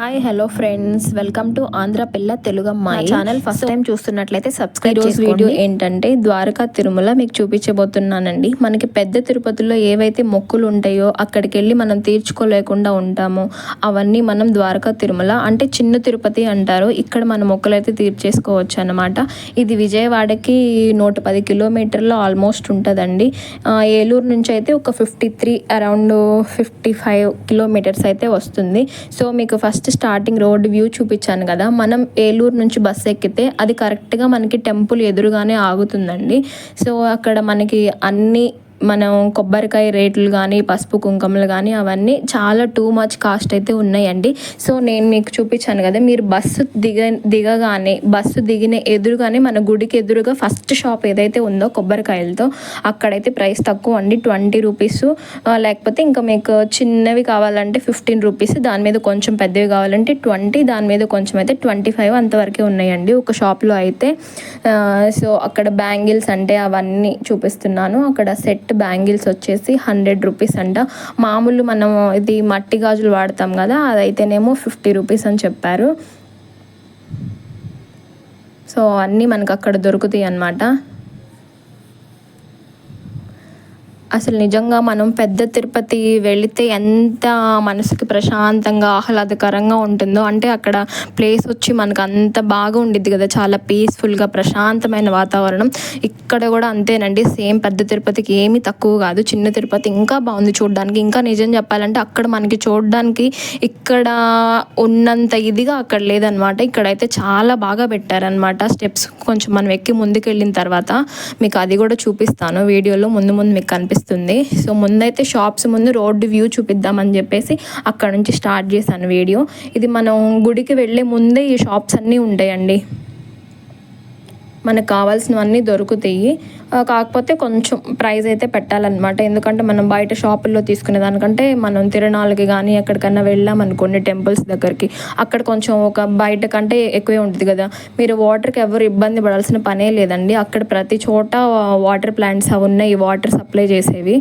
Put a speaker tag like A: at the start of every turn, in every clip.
A: Hi hello friends welcome to Andhra పిల్ల తెలుగు అమ్మాయి channel first time చూస్తున్నట్లయితే సబ్స్క్రైబ్ చేసి వీడియో ఏంటంటే ద్వారకా తిరుమల మీకు చూపించబోతున్నానండి. మనకి పెద్ద తిరుపతిలో ఏవైతే మొక్కులు ఉంటాయో అక్కడికి వెళ్ళి మనం తీర్చుకోలేకుండా ఉంటామో. అవన్నీ మనం ద్వారకా తిరుమల అంటే చిన్న తిరుపతి అంటారు. ఇక్కడ మన మొక్కులు అయితే తీర్చేసుకోవచ్చు అనమాట ఇది విజయవాడకి నూట పది కిలోమీటర్లు ఆల్మోస్ట్ ఉంటుందండి. ఏలూరు నుంచి అయితే ఒక fifty three around fifty five kilometres అయితే వస్తుంది. సో మీకు ఫస్ట్ స్టార్టింగ్ రోడ్ వ్యూ చూపించాను కదా మనం ఏలూరు నుంచి బస్సు ఎక్కితే అది కరెక్ట్గా మనకి టెంపుల్ ఎదురుగానే ఆగుతుందండి. సో అక్కడ మనకి అన్ని మనం కొబ్బరికాయ రేట్లు కానీ పసుపు కుంకుమలు కానీ అవన్నీ చాలా టూ మచ్ కాస్ట్ అయితే ఉన్నాయండి. సో నేను మీకు చూపించాను కదా మీరు బస్సు దిగ దిగగానే బస్సు దిగిన ఎదురుగానే మన గుడికి ఎదురుగా ఫస్ట్ షాప్ ఏదైతే ఉందో కొబ్బరికాయలతో అక్కడైతే ప్రైస్ తక్కువ అండి. Twenty rupees. లేకపోతే ఇంకా మీకు చిన్నవి కావాలంటే ఫిఫ్టీన్ రూపీస్. దాని మీద కొంచెం పెద్దవి కావాలంటే ట్వంటీ దాని మీద కొంచెం అయితే ట్వంటీ ఫైవ్ అంతవరకే ఉన్నాయండి. ఒక షాప్లో అయితే సో అక్కడ బ్యాంగిల్స్ అంటే అవన్నీ చూపిస్తున్నాను. అక్కడ సెట్ బ్యాంగిల్స్ వచ్చేసి హండ్రెడ్ రూపీస్ అంట. మామూలు మనం ఇది మట్టి గాజులు వాడతాం కదా అదైతేనేమో ఫిఫ్టీ రూపీస్ అని చెప్పారు. సో అన్నీ మనకు అక్కడ దొరుకుతాయి అన్నమాట. అసలు నిజంగా మనం పెద్ద తిరుపతి వెళితే ఎంత మనసుకి ప్రశాంతంగా ఆహ్లాదకరంగా ఉంటుందో. అంటే అక్కడ ప్లేస్ వచ్చి మనకు అంత బాగా ఉండిద్ది కదా. చాలా పీస్ఫుల్గా ప్రశాంతమైన వాతావరణం. ఇక్కడ కూడా అంతేనండి. సేమ్ పెద్ద తిరుపతికి ఏమీ తక్కువ కాదు. చిన్న తిరుపతి ఇంకా బాగుంది చూడడానికి. ఇంకా నిజం చెప్పాలంటే అక్కడ మనకి చూడడానికి ఇక్కడ ఉన్నంత ఇదిగా అక్కడ లేదనమాట ఇక్కడైతే చాలా బాగా పెట్టారనమాట స్టెప్స్ కొంచెం మనం ఎక్కి ముందుకు వెళ్ళిన తర్వాత మీకు అది కూడా చూపిస్తాను. వీడియోలో ముందు ముందు మీకు కనిపిస్తుంది సో ముందైతే షాప్స్ ముందు రోడ్డు వ్యూ చూపిద్దామని చెప్పేసి అక్కడ నుంచి స్టార్ట్ చేశాను వీడియో. ఇది మనం గుడికి వెళ్ళే ముందే ఈ షాప్స్ అన్నీ ఉంటాయండి. మనకు కావాల్సినవన్నీ దొరుకుతాయి. కాకపోతే కొంచెం ప్రైస్ అయితే పెట్టాలన్నమాట. ఎందుకంటే మనం బయట షాపుల్లో తీసుకునే దానికంటే మనం తిరణాలకి కానీ ఎక్కడికన్నా వెళ్ళాం అనుకోండి టెంపుల్స్ దగ్గరికి అక్కడ కొంచెం ఒక బయట కంటే ఎక్కువే ఉంటుంది కదా. మీరు వాటర్కి ఎవరు ఇబ్బంది పడాల్సిన పనే లేదండి. అక్కడ ప్రతి చోట వాటర్ ప్లాంట్స్ అవి ఉన్నాయి. వాటర్ సప్లై చేసేవి.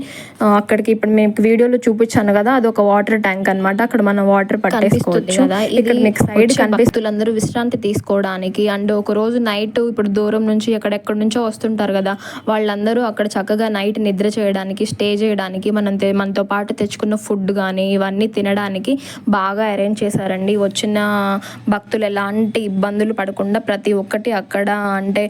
A: అక్కడికి ఇప్పుడు మేము వీడియోలో చూపించాను కదా అది ఒక వాటర్ ట్యాంక్ అన్నమాట. అక్కడ మనం వాటర్ పట్టేసుకోవచ్చు. కదా, ఇక్కడ మీకు సైడ్ కనిపిస్తులందరూ విశ్రాంతి తీసుకోవడానికి అండ్ ఒక రోజు నైట్ ఇప్పుడు దూరం నుంచి ఎక్కడెక్కడి నుంచో వస్తుంటారు కదా వాళ్ళందరూ అక్కడ చక్కగా నైట్ నిద్ర చేయడానికి స్టే చేయడానికి మనం మనతో పాటు తెచ్చుకున్న ఫుడ్ కానీ ఇవన్నీ తినడానికి బాగా అరేంజ్ చేశారండి. వచ్చిన భక్తులు ఎలాంటి ఇబ్బందులు పడకుండా ప్రతి ఒక్కటి అక్కడ అంటే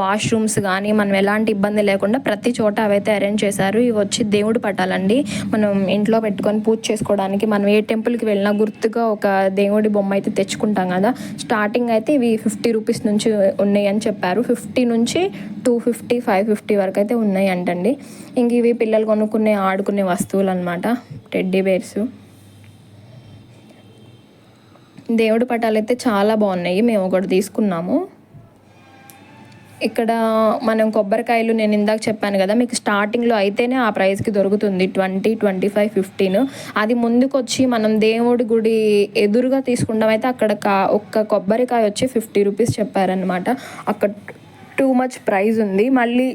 A: వాష్రూమ్స్ కానీ మనం ఎలాంటి ఇబ్బంది లేకుండా ప్రతి చోట అవైతే అరేంజ్ చేశారు. ఇవి వచ్చి దేవుడు పట్టాలండి మనం ఇంట్లో పెట్టుకొని పూజ చేసుకోవడానికి మనం ఏ టెంపుల్కి వెళ్ళినా గుర్తుగా ఒక దేవుడి బొమ్మ అయితే తెచ్చుకుంటాం కదా. స్టార్టింగ్ అయితే ఇవి ఫిఫ్టీ రూపీస్ నుంచి ఉన్నాయని చెప్పారు. ఫిఫ్టీ నుంచి టూ ఫిఫ్టీ ఫైవ్ ఫిఫ్టీ వరకు అయితే ఉన్నాయి అంటండి ఇంక ఇవి పిల్లలు కొనుక్కునే ఆడుకునే వస్తువులు అనమాట టెడ్డీ బేర్స్ దేవుడి పటాలు అయితే చాలా బాగున్నాయి. మేము ఒకటి తీసుకున్నాము. ఇక్కడ మనం కొబ్బరికాయలు నేను ఇందాక చెప్పాను కదా మీకు స్టార్టింగ్లో అయితేనే ఆ ప్రైస్కి దొరుకుతుంది. Twenty twenty five fifteen. అది ముందుకొచ్చి మనం దేవుడి గుడి ఎదురుగా తీసుకుంటాం. అయితే అక్కడ కా ఒక్క కొబ్బరికాయ వచ్చి ఫిఫ్టీ రూపీస్ చెప్పారనమాట అక్కడ టూ మచ్ ప్రైజ్ ఉంది. మళ్ళీ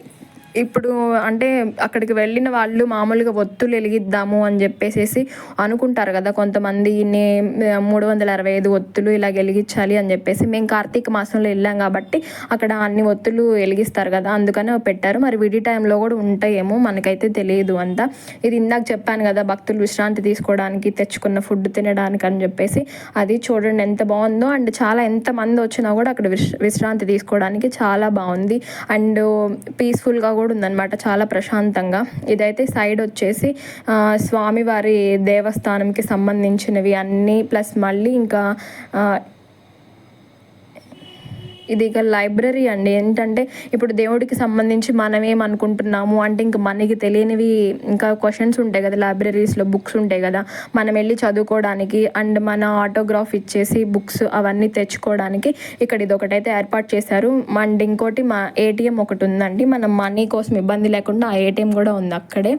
A: ఇప్పుడు అంటే అక్కడికి వెళ్ళిన వాళ్ళు మామూలుగా ఒత్తులు వెలిగిద్దాము అని చెప్పేసి అనుకుంటారు కదా. కొంతమంది నే మూడు వందల అరవై ఐదు ఒత్తులు ఇలా వెలిగించాలి అని చెప్పేసి మేము కార్తీక మాసంలో వెళ్ళాం కాబట్టి అక్కడ అన్ని ఒత్తులు వెలిగిస్తారు కదా. అందుకనే పెట్టారు. మరి విడి టైంలో కూడా ఉంటాయేమో మనకైతే తెలియదు అంతా. ఇది ఇందాక చెప్పాను కదా భక్తులు విశ్రాంతి తీసుకోవడానికి తెచ్చుకున్న ఫుడ్ తినడానికి అని చెప్పేసి. అది చూడండి ఎంత బాగుందో. అండ్ చాలా ఎంత మంది వచ్చినా కూడా అక్కడ విశ్ విశ్రాంతి తీసుకోవడానికి చాలా బాగుంది. అండ్ పీస్ఫుల్గా కూడా ఉందన్నమాట చాలా ప్రశాంతంగా. ఇదైతే సైడ్ వచ్చేసి స్వామివారి దేవస్థానంకి సంబంధించినవి అన్నీ ప్లస్ మళ్ళీ ఇంకా ఇది ఇక లైబ్రరీ అండి. ఏంటంటే ఇప్పుడు దేవుడికి సంబంధించి మనం ఏమనుకుంటున్నాము అంటే ఇంక మనకి తెలియనివి ఇంకా క్వశ్చన్స్ ఉంటాయి కదా లైబ్రరీస్లో బుక్స్ ఉంటాయి కదా. మనం వెళ్ళి చదువుకోవడానికి అండ్ మన ఆటోగ్రాఫ్ ఇచ్చేసి బుక్స్ అవన్నీ తెచ్చుకోవడానికి ఇక్కడ ఇది ఒకటైతే ఏర్పాటు చేశారు. అండ్ ఇంకోటి మా ఏటీఎం ఒకటి ఉందండి. మనం మనీ కోసం ఇబ్బంది లేకుండా ఆ ఏటీఎం కూడా ఉంది అక్కడే.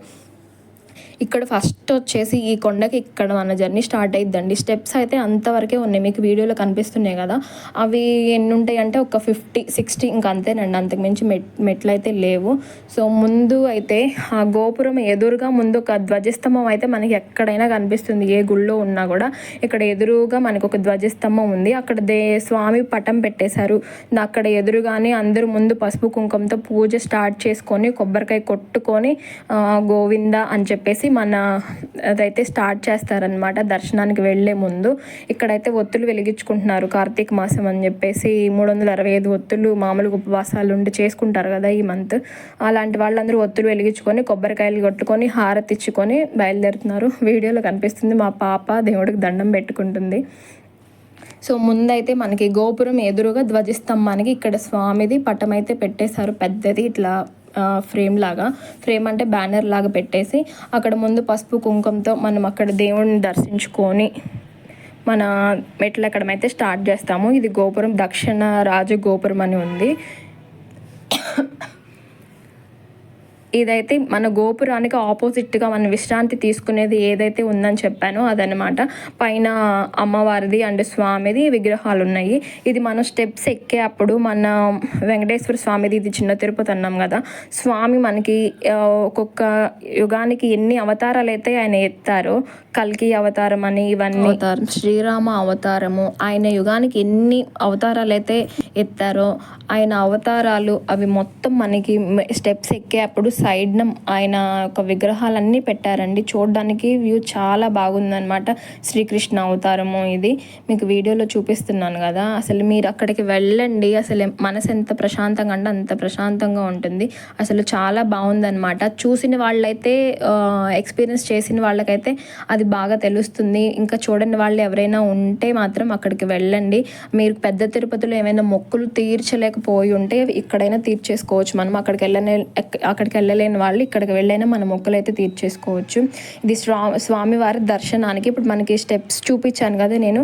A: ఇక్కడ ఫస్ట్ వచ్చేసి ఈ కొండకి ఇక్కడ మన జర్నీ స్టార్ట్ అయిద్దండి. స్టెప్స్ అయితే అంతవరకే ఉన్నాయి. మీకు వీడియోలో కనిపిస్తున్నాయి కదా. అవి ఎన్ని ఉంటాయి అంటే ఒక ఫిఫ్టీ సిక్స్టీ ఇంకా అంతేనండి. అంతకుమించి మెట్ మెట్లు అయితే లేవు. సో ముందు అయితే ఆ గోపురం ఎదురుగా ముందు ఒక ధ్వజస్తంభం అయితే మనకి ఎక్కడైనా కనిపిస్తుంది. ఏ గుళ్ళో ఉన్నా కూడా ఇక్కడ ఎదురుగా మనకు ఒక ధ్వజస్తంభం ఉంది. అక్కడ దే స్వామి పటం పెట్టేశారు. అక్కడ ఎదురుగానే అందరూ ముందు పసుపు కుంకుమతో పూజ స్టార్ట్ చేసుకొని కొబ్బరికాయ కొట్టుకొని గోవింద అని చెప్పేసి మన అదైతే స్టార్ట్ చేస్తారనమాట దర్శనానికి వెళ్ళే ముందు. ఇక్కడైతే ఒత్తులు వెలిగించుకుంటున్నారు కార్తీక మాసం అని చెప్పేసి మూడు వందల అరవై ఐదు ఒత్తులు మామూలుగా ఉపవాసాలు ఉండి చేసుకుంటారు కదా ఈ మంత్. అలాంటి వాళ్ళందరూ ఒత్తులు వెలిగించుకొని కొబ్బరికాయలు కొట్టుకొని హారతి ఇచ్చుకొని బయలుదేరుతున్నారు. వీడియోలో కనిపిస్తుంది మా పాప దేవుడికి దండం పెట్టుకుంటుంది. సో ముందైతే మనకి గోపురం ఎదురుగా ధ్వజస్తంభానికి ఇక్కడ స్వామిది పటం అయితే పెట్టేశారు. పెద్దది ఇట్లా ఫ్రేమ్ లాగా ఫ్రేమ్ అంటే బ్యానర్ లాగా పెట్టేసి అక్కడ ముందు పసుపు కుంకుమతో మనం అక్కడ దేవుడిని దర్శించుకొని మన మెట్లు ఎక్కడమైతే స్టార్ట్ చేస్తాము ఇది గోపురం దక్షిణ రాజు గోపురం అని ఉంది. ఇదైతే మన గోపురానికి ఆపోజిట్గా మనం విశ్రాంతి తీసుకునేది ఏదైతే ఉందని చెప్పానో అదనమాట పైన అమ్మవారిది అండ్ స్వామిది విగ్రహాలు ఉన్నాయి ఇది మనం స్టెప్స్ ఎక్కే అప్పుడు మన వెంకటేశ్వర స్వామిది ఇది చిన్న తిరుపతి అన్నాం కదా. స్వామి మనకి ఒక్కొక్క యుగానికి ఎన్ని అవతారాలు అయితే ఆయన ఎత్తారో కల్కి అవతారం అని ఇవన్నీ. అవతారం శ్రీరామ అవతారము. ఆయన యుగానికి ఎన్ని అవతారాలు అయితే ఎత్తారో ఆయన అవతారాలు అవి మొత్తం మనకి స్టెప్స్ ఎక్కే అప్పుడు సైడ్న ఆయన యొక్క విగ్రహాలన్నీ పెట్టారండి. చూడడానికి వ్యూ చాలా బాగుందనమాట శ్రీకృష్ణ అవతారము ఇది. మీకు వీడియోలో చూపిస్తున్నాను కదా. అసలు మీరు అక్కడికి వెళ్ళండి. అసలు మనసు ఎంత ప్రశాంతంగా అంటే అంత ప్రశాంతంగా ఉంటుంది. అసలు చాలా బాగుందనమాట చూసిన వాళ్ళైతే ఎక్స్పీరియన్స్ చేసిన వాళ్ళకైతే అది బాగా తెలుస్తుంది. ఇంకా చూడని వాళ్ళు ఎవరైనా ఉంటే మాత్రం అక్కడికి వెళ్ళండి. మీరు పెద్ద తిరుపతిలో ఏమైనా మొక్కులు తీర్చలేకపోయి ఉంటే ఇక్కడైనా తీర్చేసుకోవచ్చు. మనం అక్కడికి వెళ్ళనే అక్కడికి వెళ్ళలేని వాళ్ళు ఇక్కడికి వెళ్ళైనా మన మొక్కులు అయితే తీర్చేసుకోవచ్చు. ఇది స్వా స్వామివారి దర్శనానికి ఇప్పుడు మనకి స్టెప్స్ చూపించాను కదా నేను.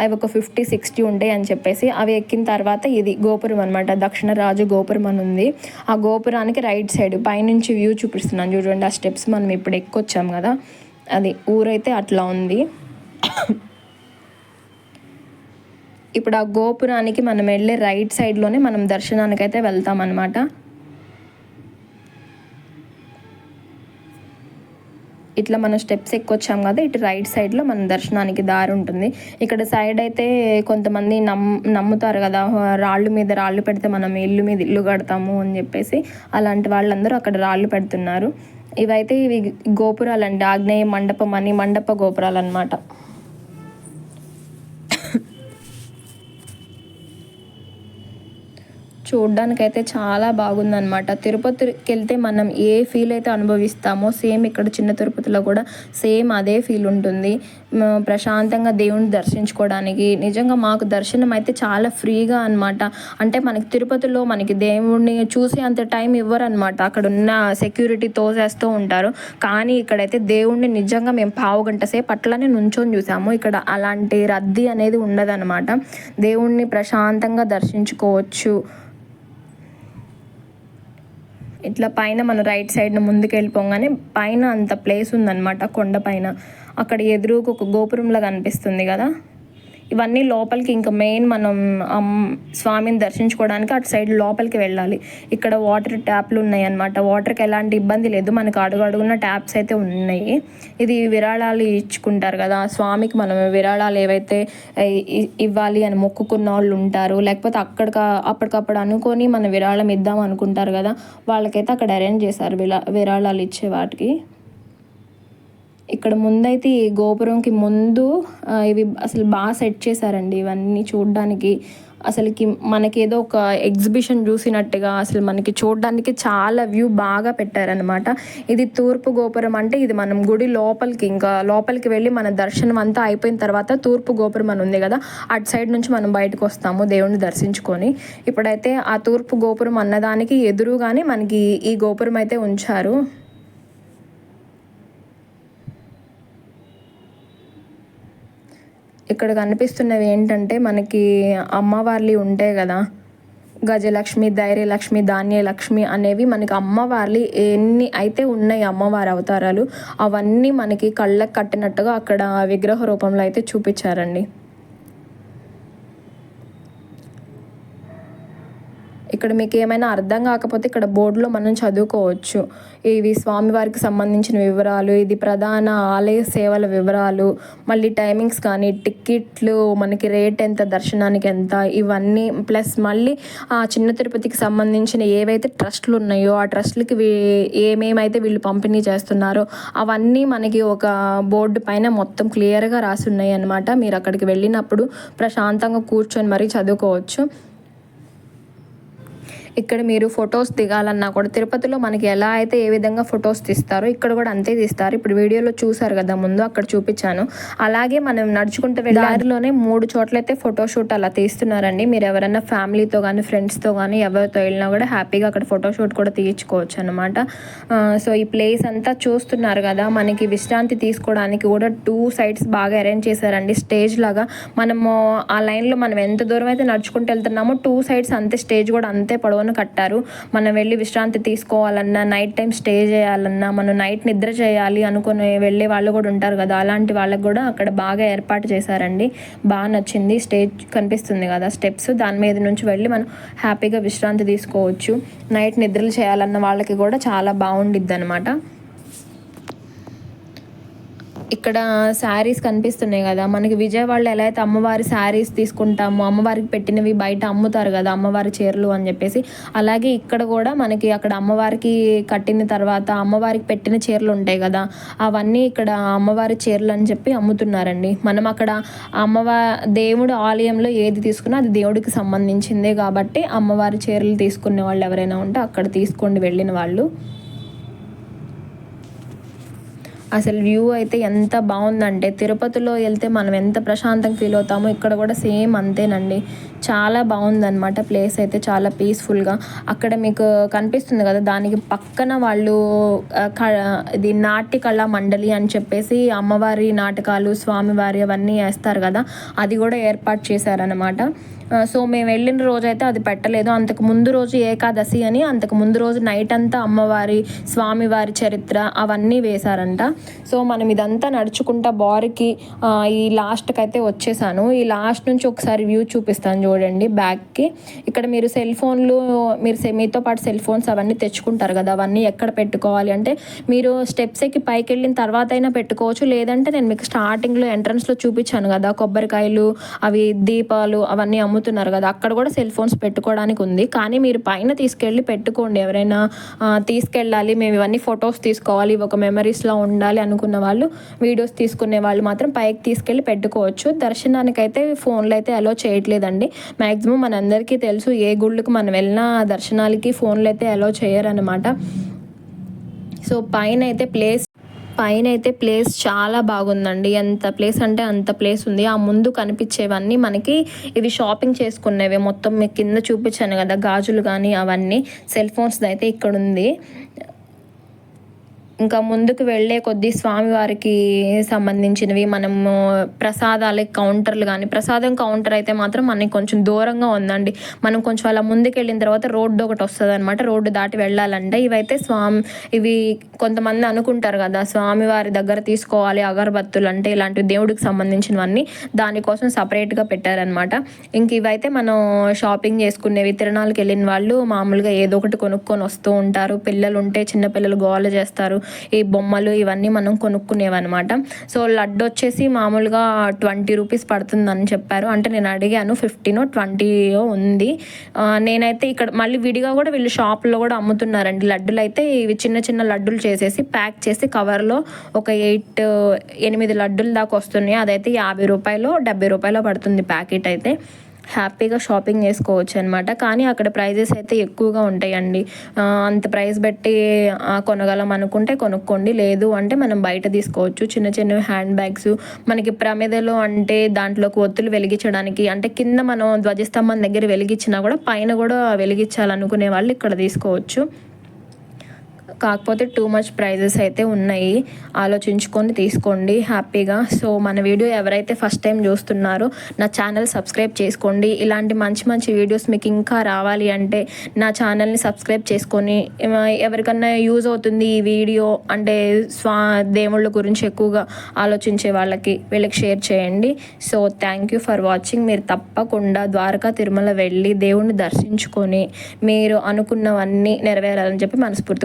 A: అవి ఒక ఫిఫ్టీ సిక్స్టీ ఉంటాయి అని చెప్పేసి అవి ఎక్కిన తర్వాత ఇది గోపురం అనమాట దక్షిణ రాజు గోపురం అని ఉంది. ఆ గోపురానికి రైట్ సైడ్ పైనుంచి వ్యూ చూపిస్తున్నాను. చూడండి ఆ స్టెప్స్ మనం ఇప్పుడు ఎక్కొచ్చాం కదా. అది ఊరైతే అట్లా ఉంది. ఇప్పుడు ఆ గోపురానికి మనం వెళ్ళే రైట్ సైడ్లోనే మనం దర్శనానికి అయితే వెళ్తాం అనమాట ఇట్లా మనం స్టెప్స్ ఎక్కొచ్చాం కదా ఇటు రైట్ సైడ్లో మన దర్శనానికి దారి ఉంటుంది. ఇక్కడ సైడ్ అయితే కొంతమంది నమ్ నమ్ముతారు కదా రాళ్ళు మీద రాళ్ళు పెడితే మనం ఇల్లు మీద ఇల్లు కడతాము అని చెప్పేసి అలాంటి వాళ్ళందరూ అక్కడ రాళ్ళు పెడుతున్నారు. ఇవైతే ఇవి గోపురాలండి. ఆగ్నేయ మండపం అని మండప గోపురాలు అనమాట చూడ్డానికైతే చాలా బాగుందనమాట తిరుపతికి వెళ్తే మనం ఏ ఫీల్ అయితే అనుభవిస్తామో సేమ్ ఇక్కడ చిన్న తిరుపతిలో కూడా సేమ్ అదే ఫీల్ ఉంటుంది. ప్రశాంతంగా దేవుణ్ణి దర్శించుకోవడానికి. నిజంగా మాకు దర్శనం అయితే చాలా ఫ్రీగా అనమాట అంటే మనకి తిరుపతిలో మనకి దేవుణ్ణి చూసే అంత టైం ఇవ్వరు అనమాట అక్కడ ఉన్న సెక్యూరిటీ తోసేస్తూ ఉంటారు. కానీ ఇక్కడైతే దేవుణ్ణి నిజంగా మేము పావు గంట సేపు అట్లానే నుంచొని చూసాము. ఇక్కడ అలాంటి రద్దీ అనేది ఉండదన్నమాట. దేవుణ్ణి ప్రశాంతంగా దర్శించుకోవచ్చు. ఇట్లా పైన మన రైట్ సైడ్న ముందుకు వెళ్ళిపోగానే పైన అంత ప్లేస్ ఉందన్నమాట కొండ పైన. అక్కడ ఎదురుకు ఒక గోపురంలా కనిపిస్తుంది కదా? ఇవన్నీ లోపలికి ఇంకా మెయిన్ మనం స్వామిని దర్శించుకోవడానికి అటు సైడ్ లోపలికి వెళ్ళాలి. ఇక్కడ వాటర్ ట్యాప్లు ఉన్నాయి అన్నమాట వాటర్కి ఎలాంటి ఇబ్బంది లేదు. మనకు అడుగు ట్యాప్స్ అయితే ఉన్నాయి. ఇది విరాళాలు ఇచ్చుకుంటారు కదా. స్వామికి మనం విరాళాలు ఏవైతే ఇవ్వాలి అని మొక్కుకున్న వాళ్ళు ఉంటారు. లేకపోతే అక్కడిక అప్పటికప్పుడు అనుకొని మన విరాళం ఇద్దాం అనుకుంటారు కదా. వాళ్ళకైతే అక్కడ అరేంజ్ చేశారు విరా విరాళాలు ఇచ్చే వాటికి. ఇక్కడ ముందైతే ఈ గోపురంకి ముందు ఇవి అసలు బాగా సెట్ చేశారండి ఇవన్నీ చూడడానికి. అసలుకి మనకి ఏదో ఒక ఎగ్జిబిషన్ చూసినట్టుగా అసలు మనకి చూడడానికి చాలా వ్యూ బాగా పెట్టారనమాట ఇది తూర్పు గోపురం అంటే ఇది మనం గుడి లోపలికి ఇంకా లోపలికి వెళ్ళి మన దర్శనం అంతా అయిపోయిన తర్వాత తూర్పు గోపురం అని ఉంది కదా అటు సైడ్ నుంచి మనం బయటకు వస్తాము దేవుణ్ణి దర్శించుకొని. ఇప్పుడైతే ఆ తూర్పు గోపురం అన్నదానికి ఎదురుగానే మనకి ఈ గోపురం అయితే ఉంచారు. ఇక్కడ కనిపిస్తున్నవి ఏంటంటే మనకి అమ్మవార్లు ఉంటాయి కదా. గజలక్ష్మి ధైర్యలక్ష్మి ధాన్యలక్ష్మి అనేవి మనకి అమ్మవారి ఎన్ని అయితే ఉన్నాయి అమ్మవారి అవతారాలు అవన్నీ మనకి కళ్ళకు కట్టినట్టుగా అక్కడ విగ్రహ రూపంలో అయితే చూపించారండి. ఇక్కడ మీకు ఏమైనా అర్థం కాకపోతే ఇక్కడ బోర్డులో మనం చదువుకోవచ్చు. ఇవి స్వామివారికి సంబంధించిన వివరాలు ఇది ప్రధాన ఆలయ సేవల వివరాలు మళ్ళీ టైమింగ్స్ కానీ టికెట్లు మనకి రేట్ ఎంత దర్శనానికి ఎంత ఇవన్నీ ప్లస్ మళ్ళీ ఆ చిన్న తిరుపతికి సంబంధించిన ఏవైతే ట్రస్ట్లు ఉన్నాయో ఆ ట్రస్ట్లకి ఏమేమైతే వీళ్ళు పంపిణీ చేస్తున్నారో అవన్నీ మనకి ఒక బోర్డు పైన మొత్తం క్లియర్గా రాసి ఉన్నాయి అన్నమాట మీరు అక్కడికి వెళ్ళినప్పుడు ప్రశాంతంగా కూర్చొని మరీ చదువుకోవచ్చు. ఇక్కడ మీరు ఫొటోస్ దిగాలన్నా కూడా తిరుపతిలో మనకి ఎలా అయితే ఏ విధంగా ఫొటోస్ తీస్తారో ఇక్కడ కూడా అంతే తీస్తారు. ఇప్పుడు వీడియోలో చూసారు కదా ముందు అక్కడ చూపించాను. అలాగే మనం నడుచుకుంటూ దారిలోనే మూడు చోట్లయితే ఫోటోషూట్ అలా తీస్తున్నారండి. మీరు ఎవరైనా ఫ్యామిలీతో కానీ ఫ్రెండ్స్తో కానీ ఎవరితో వెళ్ళినా కూడా హ్యాపీగా అక్కడ ఫోటోషూట్ కూడా తీయించుకోవచ్చు అనమాట సో ఈ ప్లేస్ అంతా చూస్తున్నారు కదా మనకి విశ్రాంతి తీసుకోవడానికి కూడా టూ సైడ్స్ బాగా అరేంజ్ చేశారండి. స్టేజ్ లాగా మనము ఆ లైన్లో మనం ఎంత దూరం అయితే నడుచుకుంటూ వెళ్తున్నామో టూ సైడ్స్ అంతే స్టేజ్ కూడా అంతే పొడవున కట్టారు. మనం వెళ్ళి విశ్రాంతి తీసుకోవాలన్నా నైట్ టైం స్టే చేయాలన్నా మనం నైట్ నిద్ర చేయాలి అనుకుని వెళ్ళే వాళ్ళు కూడా ఉంటారు కదా. అలాంటి వాళ్ళకి కూడా అక్కడ బాగా ఏర్పాటు చేశారండి. బాగా నచ్చింది. స్టేజ్ కనిపిస్తుంది కదా స్టెప్స్. దాని మీద నుంచి వెళ్ళి మనం హ్యాపీగా విశ్రాంతి తీసుకోవచ్చు. నైట్ నిద్రలు చేయాలన్న వాళ్ళకి కూడా చాలా బాగుండిద్ది అనమాట ఇక్కడ శారీస్ కనిపిస్తున్నాయి కదా. మనకి విజయవాడలో ఎలా అయితే అమ్మవారి శారీస్ తీసుకుంటామో అమ్మవారికి పెట్టినవి బయట అమ్ముతారు కదా అమ్మవారి చీరలు అని చెప్పేసి అలాగే ఇక్కడ కూడా మనకి అక్కడ అమ్మవారికి కట్టిన తర్వాత అమ్మవారికి పెట్టిన చీరలు ఉంటాయి కదా అవన్నీ ఇక్కడ అమ్మవారి చీరలు అని చెప్పి అమ్ముతున్నారండి. మనం అక్కడ అమ్మవా దేవుడు ఆలయంలో ఏది తీసుకున్నా అది దేవుడికి సంబంధించిందే కాబట్టి అమ్మవారి చీరలు తీసుకునే వాళ్ళు ఎవరైనా ఉంటే అక్కడ తీసుకోండి వెళ్ళిన వాళ్ళు. అసలు వ్యూ అయితే ఎంత బాగుందంటే తిరుపతిలో వెళ్తే మనం ఎంత ప్రశాంతంగా ఫీల్ అవుతామో ఇక్కడ కూడా సేమ్ అంతేనండి. చాలా బాగుందన్నమాట ప్లేస్ అయితే చాలా పీస్ఫుల్గా. అక్కడ మీకు కనిపిస్తుంది కదా దానికి పక్కన వాళ్ళు ఇది నాట్య కళా మండలి అని చెప్పేసి అమ్మవారి నాటకాలు స్వామివారి అవన్నీ వేస్తారు కదా అది కూడా ఏర్పాటు చేశారనమాట సో మేము వెళ్ళిన రోజు అయితే అది పెట్టలేదు. అంతకు ముందు రోజు ఏకాదశి అని అంతకు ముందు రోజు నైట్ అంతా అమ్మవారి స్వామివారి చరిత్ర అవన్నీ వేశారంట. సో మనం ఇదంతా నడుచుకుంటా బార్కి ఈ లాస్ట్కి అయితే వచ్చేసాను. ఈ లాస్ట్ నుంచి ఒకసారి వ్యూ చూపిస్తాను చూడండి బ్యాక్కి. ఇక్కడ మీరు సెల్ ఫోన్లు మీరు మీతో పాటు సెల్ ఫోన్స్ అవన్నీ తెచ్చుకుంటారు కదా అవన్నీ ఎక్కడ పెట్టుకోవాలి అంటే మీరు స్టెప్స్ ఎక్కి పైకి వెళ్ళిన తర్వాత అయినా పెట్టుకోవచ్చు. లేదంటే నేను మీకు స్టార్టింగ్లో ఎంట్రన్స్లో చూపించాను కదా కొబ్బరికాయలు అవి దీపాలు అవన్నీ అమ్ము అమ్ముతున్నారు కదా అక్కడ కూడా సెల్ ఫోన్స్ పెట్టుకోవడానికి ఉంది. కానీ మీరు పైన తీసుకెళ్ళి పెట్టుకోండి. ఎవరైనా తీసుకెళ్ళాలి మేము ఇవన్నీ ఫొటోస్ తీసుకోవాలి ఒక మెమరీస్లో ఉండాలి అనుకున్న వాళ్ళు వీడియోస్ తీసుకునే వాళ్ళు మాత్రం పైకి తీసుకెళ్ళి పెట్టుకోవచ్చు. దర్శనానికైతే ఫోన్లు అయితే అలో చేయట్లేదండి. మ్యాక్సిమం మనందరికీ తెలుసు ఏ గుళ్ళకు మనం వెళ్ళినా దర్శనాలకి ఫోన్లు అయితే అలో చేయరనమాట సో పైన అయితే ప్లేస్ పైన అయితే ప్లేస్ చాలా బాగుందండి. ఎంత ప్లేస్ అంటే అంత ప్లేస్ ఉంది. ఆ ముందు కనిపించేవన్నీ మనకి ఇవి షాపింగ్ చేసుకునేవి. మొత్తం మీకు కింద చూపించాను కదా గాజులు కానీ అవన్నీ. సెల్ ఫోన్స్ అయితే ఇక్కడ ఉంది ఇంకా ముందుకు వెళ్ళే కొద్దీ స్వామివారికి సంబంధించినవి మనము ప్రసాదాలు కౌంటర్లు కానీ ప్రసాదం కౌంటర్ అయితే మాత్రం మనకి కొంచెం దూరంగా ఉందండి. మనం కొంచెం అలా ముందుకు వెళ్ళిన తర్వాత రోడ్డు ఒకటి వస్తుంది అనమాట రోడ్డు దాటి వెళ్ళాలంటే ఇవైతే స్వామి ఇవి కొంతమంది అనుకుంటారు కదా స్వామివారి దగ్గర తీసుకోవాలి అగరబత్తులు అంటే ఇలాంటి దేవుడికి సంబంధించినవన్నీ దానికోసం సపరేట్గా పెట్టారనమాట ఇంక ఇవైతే మనం షాపింగ్ చేసుకునేవి తిరణాలకు వెళ్ళిన వాళ్ళు మామూలుగా ఏదో ఒకటి కొనుక్కొని వస్తూ ఉంటారు. పిల్లలు ఉంటే చిన్నపిల్లలు గోల చేస్తారు. ఈ బొమ్మలు ఇవన్నీ మనం కొనుక్కునేవన్నమాట. సో లడ్డు వచ్చేసి మామూలుగా ట్వంటీ రూపీస్ పడుతుందని చెప్పారు. అంటే నేను అడిగాను ఫిఫ్టీనో ట్వంటీయో ఉంది. నేనైతే ఇక్కడ మళ్ళీ విడిగా కూడా వీళ్ళు షాప్లో కూడా అమ్ముతున్నారండి. లడ్డులు అయితే ఇవి చిన్న చిన్న లడ్డులు చేసేసి ప్యాక్ చేసి కవర్లో ఒక ఎయిట్ ఎనిమిది లడ్డులు దాకా వస్తున్నాయి. అదైతే యాభై రూపాయలు డెబ్బై రూపాయలు పడుతుంది ప్యాకెట్ అయితే. హ్యాపీగా షాపింగ్ చేసుకోవచ్చు అనమాట కానీ అక్కడ ప్రైజెస్ అయితే ఎక్కువగా ఉంటాయండి. అంత ప్రైస్ పెట్టి కొనగలం అనుకుంటే కొనుక్కోండి. లేదు అంటే మనం బయట తీసుకోవచ్చు. చిన్న చిన్న హ్యాండ్ బ్యాగ్స్. మనకి ప్రమిదలు అంటే దాంట్లోకి ఒత్తులు వెలిగించడానికి అంటే కింద మనం ధ్వజస్తంభం దగ్గర వెలిగించినా కూడా పైన కూడా వెలిగించాలనుకునే వాళ్ళు ఇక్కడ తీసుకోవచ్చు. కాకపోతే టూ మచ్ ప్రైజెస్ అయితే ఉన్నాయి. ఆలోచించుకొని తీసుకోండి. హ్యాపీగా. సో మన వీడియో ఎవరైతే ఫస్ట్ టైం చూస్తున్నారో నా ఛానల్ సబ్స్క్రైబ్ చేసుకోండి. ఇలాంటి మంచి మంచి వీడియోస్ మీకు ఇంకా రావాలి అంటే నా ఛానల్ని సబ్స్క్రైబ్ చేసుకొని ఎవరికన్నా యూజ్ అవుతుంది ఈ వీడియో అంటే స్వా దేవుళ్ళ గురించి ఎక్కువగా ఆలోచించే వాళ్ళకి వీళ్ళకి షేర్ చేయండి. So thank you for watching. మీరు తప్పకుండా ద్వారకా తిరుమల వెళ్ళి దేవుణ్ణి దర్శించుకొని మీరు అనుకున్నవన్నీ నెరవేరాలని చెప్పి మనస్ఫూర్తి